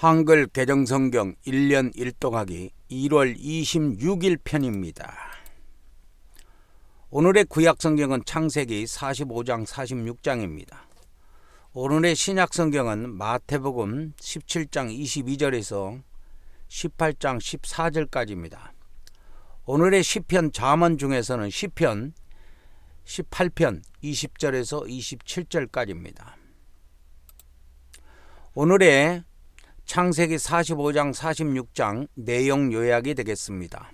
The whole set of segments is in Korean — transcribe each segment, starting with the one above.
한글 개정성경 1년 1동하기 1월 26일 편입니다. 오늘의 구약성경은 창세기 45장 46장입니다. 오늘의 신약성경은 마태복음 17장 22절에서 18장 14절까지입니다. 오늘의 시편 자문 중에서는 시편 18편 20절에서 27절까지입니다. 오늘의 창세기 45장 46장 내용 요약이 되겠습니다.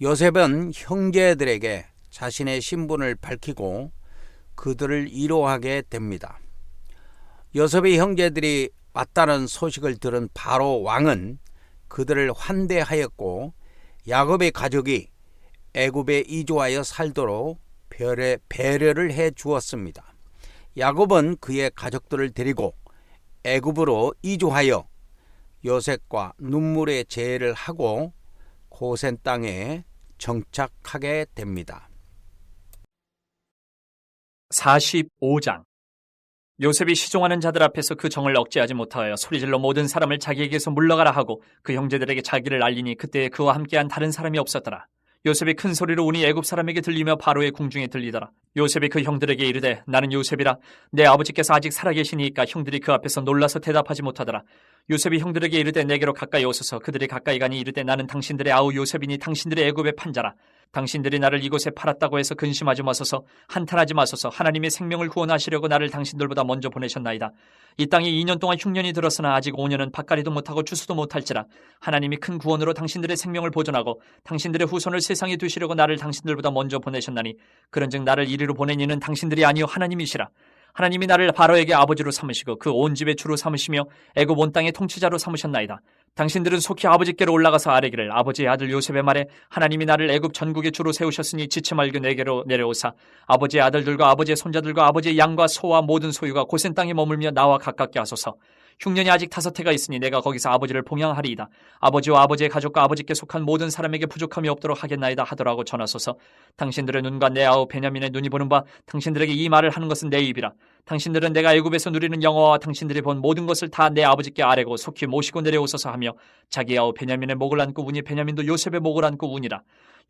요셉은 형제들에게 자신의 신분을 밝히고 그들을 위로하게 됩니다. 요셉의 형제들이 왔다는 소식을 들은 바로 왕은 그들을 환대하였고 야곱의 가족이 애굽에 이주하여 살도록 별의 배려를 해 주었습니다. 야곱은 그의 가족들을 데리고 애굽으로 이주하여 요셉과 눈물의 재해를 하고 고센 땅에 정착하게 됩니다. 45장 요셉이 시종하는 자들 앞에서 그 정을 억제하지 못하여 소리질러 모든 사람을 자기에게서 물러가라 하고 그 형제들에게 자기를 알리니 그때 그와 함께한 다른 사람이 없었더라. 요셉이 큰 소리로 우니 애굽 사람에게 들리며 바로의 궁중에 들리더라. 요셉이 그 형들에게 이르되 나는 요셉이라 내 아버지께서 아직 살아계시니까 형들이 그 앞에서 놀라서 대답하지 못하더라. 요셉이 형들에게 이르되 내게로 가까이 오소서 그들이 가까이 가니 이르되 나는 당신들의 아우 요셉이니 당신들의 애굽의 판자라. 당신들이 나를 이곳에 팔았다고 해서 근심하지 마소서 한탄하지 마소서 하나님의 생명을 구원하시려고 나를 당신들보다 먼저 보내셨나이다. 이 땅에 2년 동안 흉년이 들었으나 아직 5년은 밭가리도 못하고 추수도 못할지라 하나님이 큰 구원으로 당신들의 생명을 보존하고 당신들의 후손을 세상에 두시려고 나를 당신들보다 먼저 보내셨나니 그런즉 나를 이리로 보낸 이는 당신들이 아니요 하나님이시라. 하나님이 나를 바로에게 아버지로 삼으시고 그 온 집의 주로 삼으시며 애굽 온 땅의 통치자로 삼으셨나이다. 당신들은 속히 아버지께로 올라가서 아뢰기를 아버지의 아들 요셉의 말에 하나님이 나를 애굽 전국의 주로 세우셨으니 지체 말고 내게로 내려오사 아버지의 아들들과 아버지의 손자들과 아버지의 양과 소와 모든 소유가 고센 땅에 머물며 나와 가깝게 하소서. 흉년이 아직 다섯 해가 있으니 내가 거기서 아버지를 봉양하리이다. 아버지와 아버지의 가족과 아버지께 속한 모든 사람에게 부족함이 없도록 하겠나이다 하더라고 전하소서. 당신들의 눈과 내 아우 베냐민의 눈이 보는 바 당신들에게 이 말을 하는 것은 내 입이라. 당신들은 내가 애굽에서 누리는 영화와 당신들이 본 모든 것을 다 내 아버지께 아뢰고 속히 모시고 내려오소서 하며 자기 아우 베냐민의 목을 안고 우니 베냐민도 요셉의 목을 안고 우니라.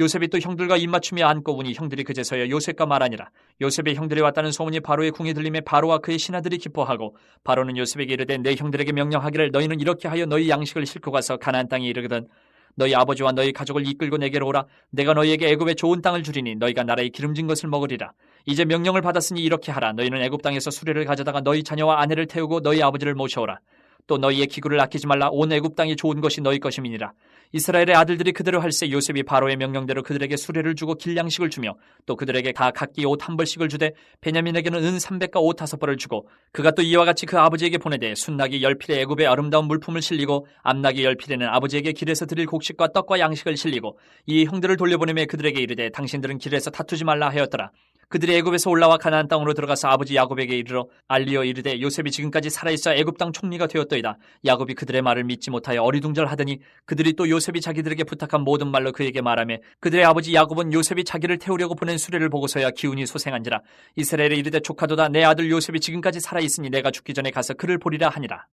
요셉이 또 형들과 입맞춤이 안고 우니 형들이 그제서야 요셉과 말하니라. 요셉의 형들이 왔다는 소문이 바로의 궁에 들림에 바로와 그의 신하들이 기뻐하고 바로는 요셉에게 이르되 내 형들에게 명령하기를 너희는 이렇게 하여 너희 양식을 싣고 가서 가나안 땅에 이르거든. 너희 아버지와 너희 가족을 이끌고 내게로 오라. 내가 너희에게 애굽의 좋은 땅을 주리니 너희가 나라의 기름진 것을 먹으리라. 이제 명령을 받았으니 이렇게 하라. 너희는 애굽 땅에서 수레를 가져다가 너희 자녀와 아내를 태우고 너희 아버지를 모셔오라. 또 너희의 기구를 아끼지 말라. 온 애굽 땅이 좋은 것이 너희 것임이니라 이스라엘의 아들들이 그대로 할세 요셉이 바로의 명령대로 그들에게 수레를 주고 길양식을 주며 또 그들에게 다 각기 옷 한 벌씩을 주되 베냐민에게는 은 300과 옷 다섯 벌을 주고 그가 또 이와 같이 그 아버지에게 보내되 순나기 열 필에 애굽의 아름다운 물품을 실리고 암나기 열 필에는 아버지에게 길에서 드릴 곡식과 떡과 양식을 실리고 이 형들을 돌려보내며 그들에게 이르되 당신들은 길에서 다투지 말라 하였더라 그들이 애굽에서 올라와 가나안 땅으로 들어가서 아버지 야곱에게 이르러 알리어 이르되 요셉이 지금까지 살아있어 애굽 땅 총리가 되었더이다. 야곱이 그들의 말을 믿지 못하여 어리둥절하더니 그들이 또 요셉이 자기들에게 부탁한 모든 말로 그에게 말하며 그들의 아버지 야곱은 요셉이 자기를 태우려고 보낸 수레를 보고서야 기운이 소생한지라 이스라엘에 이르되 조카도다 내 아들 요셉이 지금까지 살아있으니 내가 죽기 전에 가서 그를 보리라 하니라.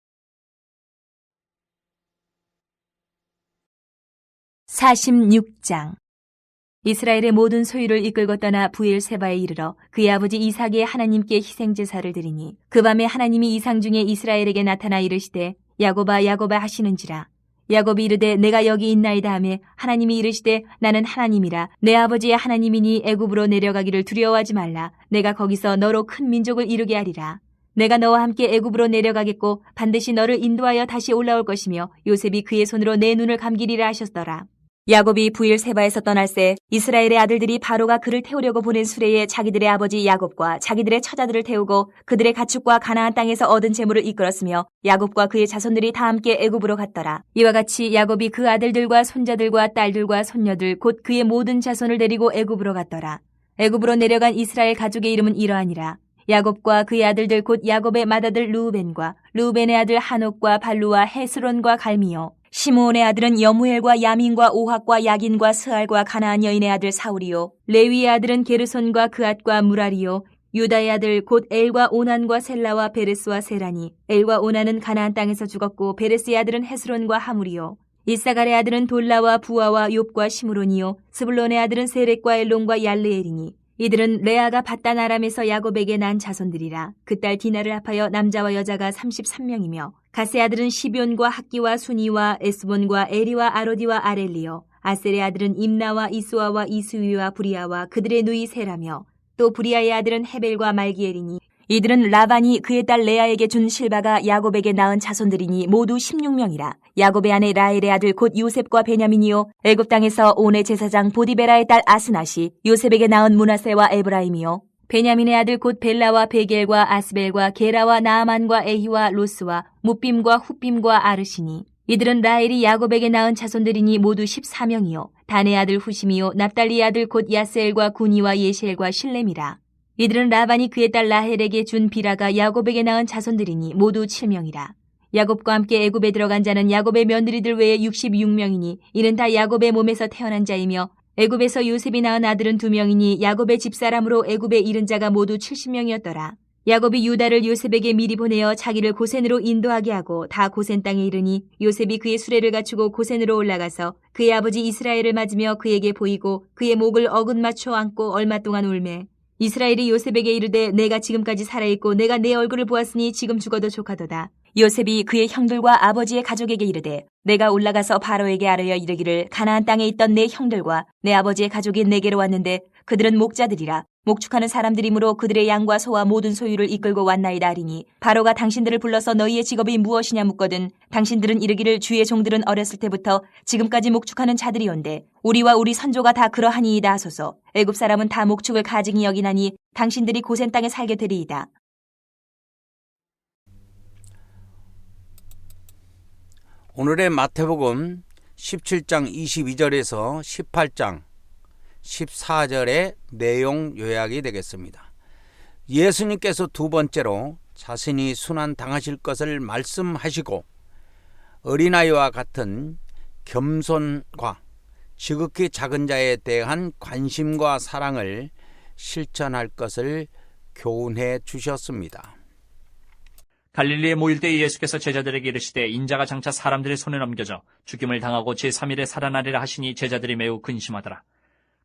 46장 이스라엘의 모든 소유를 이끌고 떠나 부엘 세바에 이르러 그의 아버지 이삭의 하나님께 희생 제사를 드리니 그 밤에 하나님이 이상 중에 이스라엘에게 나타나 이르시되 야곱아 야곱아 하시는지라. 야곱이 이르되 내가 여기 있나이다 하매 하나님이 이르시되 나는 하나님이라. 내 아버지의 하나님이니 애굽으로 내려가기를 두려워하지 말라. 내가 거기서 너로 큰 민족을 이루게 하리라. 내가 너와 함께 애굽으로 내려가겠고 반드시 너를 인도하여 다시 올라올 것이며 요셉이 그의 손으로 내 눈을 감기리라 하셨더라 야곱이 부일 세바에서 떠날 새 이스라엘의 아들들이 바로가 그를 태우려고 보낸 수레에 자기들의 아버지 야곱과 자기들의 처자들을 태우고 그들의 가축과 가나안 땅에서 얻은 재물을 이끌었으며 야곱과 그의 자손들이 다 함께 애굽으로 갔더라. 이와 같이 야곱이 그 아들들과 손자들과 딸들과 손녀들 곧 그의 모든 자손을 데리고 애굽으로 갔더라. 애굽으로 내려간 이스라엘 가족의 이름은 이러하니라. 야곱과 그의 아들들 곧 야곱의 맏아들 루우벤과 루우벤의 아들 한옥과 발루와 헤스론과 갈미요 시므온의 아들은 여무엘과 야민과 오학과 야긴과 스알과 가나안 여인의 아들 사울이요 레위의 아들은 게르손과 그앗과 무라리요 유다의 아들 곧 엘과 오난과 셀라와 베레스와 세라니 엘과 오난은 가나안 땅에서 죽었고 베레스의 아들은 헤스론과 하물이요 이사갈의 아들은 돌라와 부아와 욥과 시므론이요 스불론의 아들은 세렉과 엘론과 얄르엘이니 이들은 레아가 바단 아람에서 야곱에게 난 자손들이라 그 딸 디나를 합하여 남자와 여자가 33명이며 가세 아들은 시뵈과 학기와 순이와 에스본과 에리와 아로디와 아렐리요. 아셀의 아들은 임나와 이수아와 이수위와 부리아와 그들의 누이 세라며 또 부리아의 아들은 헤벨과 말기엘이니 이들은 라반이 그의 딸 레아에게 준 실바가 야곱에게 낳은 자손들이니 모두 16명이라. 야곱의 아내 라헬의 아들 곧 요셉과 베냐민이요. 애굽 땅에서 온의 제사장 보디베라의 딸 아스나시 요셉에게 낳은 문하세와 에브라임이요. 베냐민의 아들 곧 벨라와 베겔과 아스벨과 게라와 나아만과 에히와 로스와 무빔과 후빔과 아르시니. 이들은 라헬이 야곱에게 낳은 자손들이니 모두 14명이요. 단의 아들 후심이요. 납달리의 아들 곧 야스엘과 구니와 예시엘과 실렘이라 이들은 라반이 그의 딸 라헬에게 준 비라가 야곱에게 낳은 자손들이니 모두 7명이라 야곱과 함께 애굽에 들어간 자는 야곱의 며느리들 외에 66명이니 이는 다 야곱의 몸에서 태어난 자이며 애굽에서 요셉이 낳은 아들은 두 명이니 야곱의 집사람으로 애굽에 이른 자가 모두 70명이었더라. 야곱이 유다를 요셉에게 미리 보내어 자기를 고센으로 인도하게 하고 다 고센 땅에 이르니 요셉이 그의 수레를 갖추고 고센으로 올라가서 그의 아버지 이스라엘을 맞으며 그에게 보이고 그의 목을 어긋 맞춰 안고 얼마 동안 울매 이스라엘이 요셉에게 이르되 내가 지금까지 살아있고 내가 내 얼굴을 보았으니 지금 죽어도 족하도다. 요셉이 그의 형들과 아버지의 가족에게 이르되 내가 올라가서 바로에게 아뢰어 이르기를 가나안 땅에 있던 내 형들과 내 아버지의 가족이 내게로 왔는데 그들은 목자들이라 목축하는 사람들이므로 그들의 양과 소와 모든 소유를 이끌고 왔나이다 하리니 바로가 당신들을 불러서 너희의 직업이 무엇이냐 묻거든 당신들은 이르기를 주의 종들은 어렸을 때부터 지금까지 목축하는 자들이온데 우리와 우리 선조가 다 그러하니이다 하소서. 애굽 사람은 다 목축을 가증히 여기나니 당신들이 고센 땅에 살게 되리이다 오늘의 마태복음 17장 22절에서 18장 14절의 내용 요약이 되겠습니다. 예수님께서 두 번째로 자신이 순환 당하실 것을 말씀하시고 어린아이와 같은 겸손과 지극히 작은 자에 대한 관심과 사랑을 실천할 것을 교훈해 주셨습니다. 갈릴리에 모일 때 예수께서 제자들에게 이르시되 인자가 장차 사람들의 손에 넘겨져 죽임을 당하고 제3일에 살아나리라 하시니 제자들이 매우 근심하더라.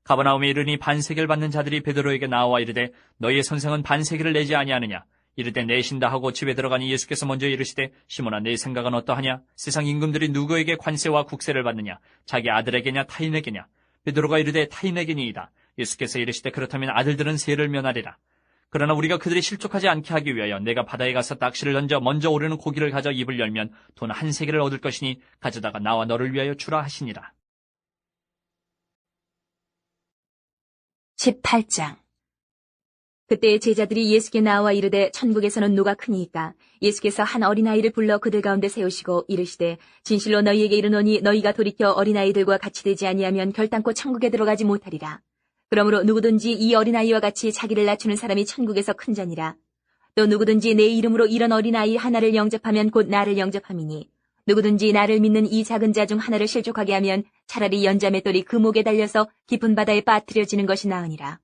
가버나움에 이르니 반세계를 받는 자들이 베드로에게 나와 이르되 너희의 선생은 반세계를 내지 아니하느냐? 이르되 내신다 하고 집에 들어가니 예수께서 먼저 이르시되 시몬아 내 생각은 어떠하냐? 세상 임금들이 누구에게 관세와 국세를 받느냐? 자기 아들에게냐 타인에게냐? 베드로가 이르되 타인에게니이다. 예수께서 이르시되 그렇다면 아들들은 세를 면하리라 그러나 우리가 그들이 실족하지 않게 하기 위하여 내가 바다에 가서 낚시를 던져 먼저 오르는 고기를 가져 입을 열면 돈 한 세계를 얻을 것이니 가져다가 나와 너를 위하여 주라 하시니라. 18장. 그때 제자들이 예수께 나와 이르되 천국에서는 누가 크니이까? 예수께서 한 어린아이를 불러 그들 가운데 세우시고 이르시되 진실로 너희에게 이르노니 너희가 돌이켜 어린아이들과 같이 되지 아니하면 결단코 천국에 들어가지 못하리라 그러므로 누구든지 이 어린아이와 같이 자기를 낮추는 사람이 천국에서 큰 자니라 또 누구든지 내 이름으로 이런 어린아이 하나를 영접하면 곧 나를 영접함이니 누구든지 나를 믿는 이 작은 자 중 하나를 실족하게 하면 차라리 연자맷돌이 그 목에 달려서 깊은 바다에 빠뜨려지는 것이 나으니라.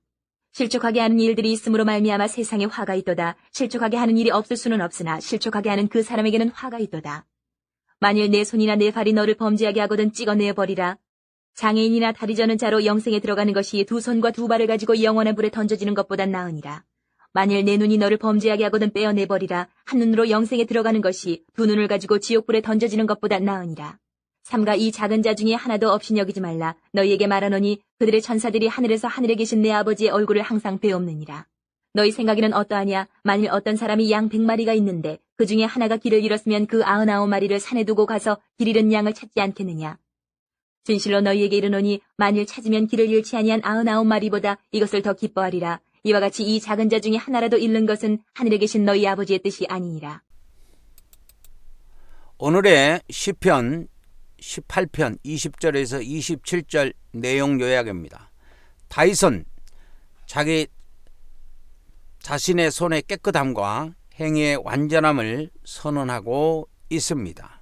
실족하게 하는 일들이 있으므로 말미암아 세상에 화가 있도다. 실족하게 하는 일이 없을 수는 없으나 실족하게 하는 그 사람에게는 화가 있도다. 만일 내 손이나 내 발이 너를 범죄하게 하거든 찍어내어 버리라. 장애인이나 다리 저는 자로 영생에 들어가는 것이 두 손과 두 발을 가지고 영원한 불에 던져지는 것보단 나으니라. 만일 내 눈이 너를 범죄하게 하거든 빼어내버리라. 한 눈으로 영생에 들어가는 것이 두 눈을 가지고 지옥불에 던져지는 것보다 나으니라. 삼가 이 작은 자 중에 하나도 없이 여기지 말라. 너희에게 말하노니 그들의 천사들이 하늘에서 하늘에 계신 내 아버지의 얼굴을 항상 배옵느니라. 너희 생각에는 어떠하냐? 만일 어떤 사람이 양 백마리가 있는데 그 중에 하나가 길을 잃었으면 그 아흔아홉 마리를 산에 두고 가서 길 잃은 양을 찾지 않겠느냐? 진실로 너희에게 이르노니 만일 찾으면 길을 잃지 아니한 아흔아홉 마리보다 이것을 더 기뻐하리라. 이와 같이 이 작은 자 중에 하나라도 잃는 것은 하늘에 계신 너희 아버지의 뜻이 아니니라. 오늘의 시편 18편 20절에서 27절 내용 요약입니다. 다윗은 자기 자신의 손의 깨끗함과 행위의 완전함을 선언하고 있습니다.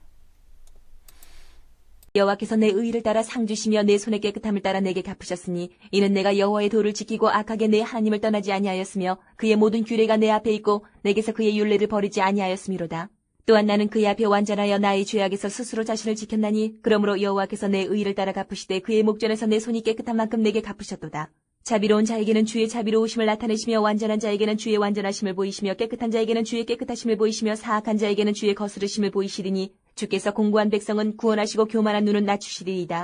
여호와께서 내 의를 따라 상 주시며 내 손의 깨끗함을 따라 내게 갚으셨으니 이는 내가 여호와의 도를 지키고 악하게 내 하나님을 떠나지 아니하였으며 그의 모든 규례가 내 앞에 있고 내게서 그의 윤례를 버리지 아니하였음이로다. 또한 나는 그의 앞에 완전하여 나의 죄악에서 스스로 자신을 지켰나니 그러므로 여호와께서 내 의를 따라 갚으시되 그의 목전에서 내 손이 깨끗한 만큼 내게 갚으셨도다. 자비로운 자에게는 주의 자비로우심을 나타내시며 완전한 자에게는 주의 완전하심을 보이시며 깨끗한 자에게는 주의 깨끗하심을 보이시며 사악한 자에게는 주의 거스르심을 보이시리니 주께서 공고한 백성은 구원하시고 교만한 눈은 낮추시리이다.